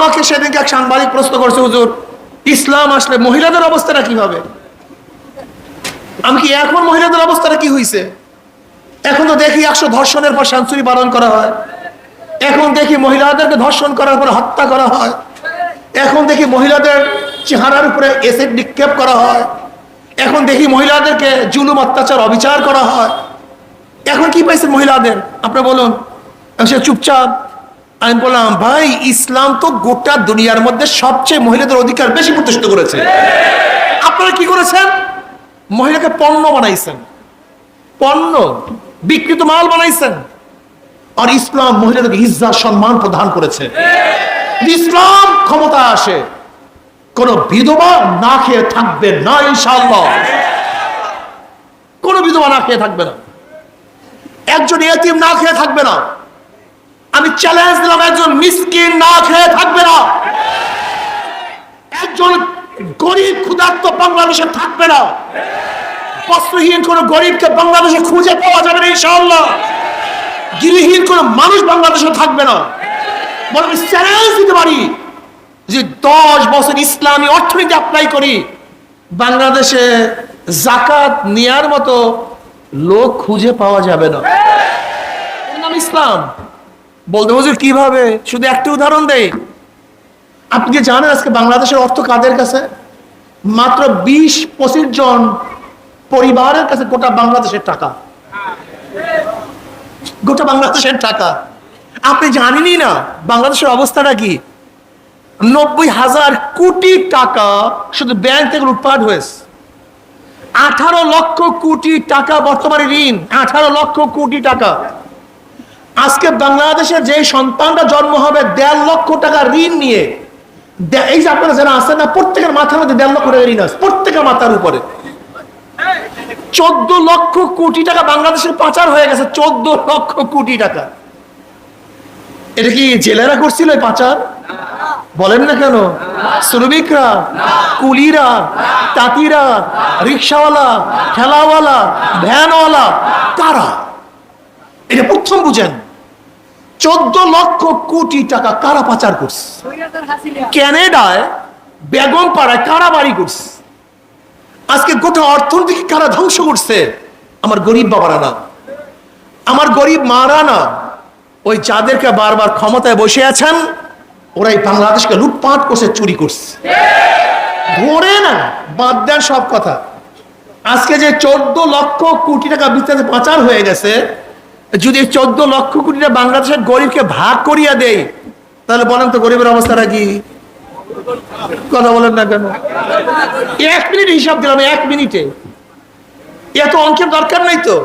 আমাকে সেদিনকে এক সাংবাদিক প্রশ্ন করছে, হুজুর, ইসলাম আসলে মহিলাদের অবস্থাটা কি হবে আমি কি এখন মহিলাদের অবস্থাটা কি হয়েছে এখন তো দেখি একশো ধর্ষণের পর সেঞ্চুরি পালন করা হয়। এখন দেখি মহিলাদেরকে ধর্ষণ করার পর হত্যা করা হয়। এখন দেখি মহিলাদের চেহারার উপরে এসিড নিক্ষেপ করা হয়। এখন দেখি মহিলাদেরকে জুলুম, অত্যাচার, অবিচার করা হয়। এখন কি পাইছেন মহিলাদের? আপনি বলুন। সে চুপচাপ আমি বললাম, ভাই, ইসলাম তো গোটা দুনিয়ার মধ্যে সবচেয়ে মহিলাদের অধিকার বেশি প্রতিষ্ঠিত করেছে। আপনারা কি করেছেন? মহিলাকে পণ্য বানাইছেন। পণ্য বিকৃত মাল বানাইছেন। আর ইসলাম মহিলাদেরকে ইজ্জা, সম্মান প্রদান করেছে। ইসলাম ক্ষমতা আসে। কোন বিধবা না খেয়ে থাকবে না, ইনশাআল্লাহ। কোন বিধবা না খেয়ে থাকবে না। একজন এতিম না খেয়ে থাকবে না। আমি চ্যালেঞ্জ দিলাম একজন মিসকিন না খেয়ে থাকবে না। একজন গরিব ক্ষুধার্ত বাংলাদেশে থাকবে না। বস্ত্রহীন কোন গরিবকে বাংলাদেশে খুঁজে পাওয়া যাবে না, ইনশাআল্লাহ। গৃহহীন কোন মানুষ বাংলাদেশে থাকবে না। বলে আমি চ্যালেঞ্জ দিতে পারি যে দশ বছর ইসলামী অর্থনীতি অ্যাপ্লাই করি, বাংলাদেশে জাকাত নেয়ার মতো লোক খুঁজে পাওয়া যাবে না। ইসলাম। বলতে, হুজুর, কীভাবে? শুধু একটা উদাহরণ দেই। আপনি কি জানেন আজকে বাংলাদেশের অর্থ কাদের কাছে? মাত্র বিশ পঁচিশ জন পরিবারের কাছে গোটা বাংলাদেশের টাকা। গোটা বাংলাদেশের টাকা। আপনি জানেনই না বাংলাদেশের অবস্থাটা কি? নব্বই হাজার কোটি টাকা শুধু ব্যাংক থেকে লুটপাট হয়েছে। আঠারো লক্ষ কোটি টাকা বর্তমানে ঋণ। আঠারো লক্ষ কোটি টাকা। আজকে বাংলাদেশের যে সন্তানটা জন্ম হবে, দেড় লক্ষ টাকা ঋণ নিয়ে এই যে আপনারা যারা আছেন না, প্রত্যেকের মাথার মধ্যে দেড় লক্ষ টাকা ঋণ আছে, প্রত্যেকের মাথার উপরে। চোদ্দ লক্ষ কোটি টাকা বাংলাদেশের পাচার হয়ে গেছে, চোদ্দ লক্ষ কোটি টাকা। এটা কি জেলেরা করছিল পাচার? বলেন না কেন? শ্রমিকরা, কুলিরা, তাঁতিরা, রিক্সাওয়ালা, ঠেলাওয়ালা, ভ্যানওয়ালা, কারা? এটা প্রথম বুঝেন। চোদ্দ লক্ষ কোটি টাকা কারা পাচার করছে? ক্যানাডায় বেগম পাড়ায় কারা বাড়ি করছে? আজকে গোটা অর্থনীতি কারা ধ্বংস করছে? আমার গরিব বাবারা না। আমার গরিব মারা না। ওই যাদেরকে বারবার ক্ষমতায় বসে আছেন, ওরাই বাংলাদেশকে লুটপাট করছে, চুরি করছে। ধরে না বাদ দেন সব কথা। আজকে যে চোদ্দ লক্ষ কোটি টাকা বিস্তারিত পাচার হয়ে গেছে যদি চোদ্দ লক্ষ কোটিটা বাংলাদেশের গরিবকে ভাগ করিয়া দেয়, তাহলে বলেন তো গরিবের অবস্থাটা কি কথা বলেন না কেন? এক মিনিট হিসাব দিলাম, এক মিনিটে। এত অঙ্কের দরকার নাই তো?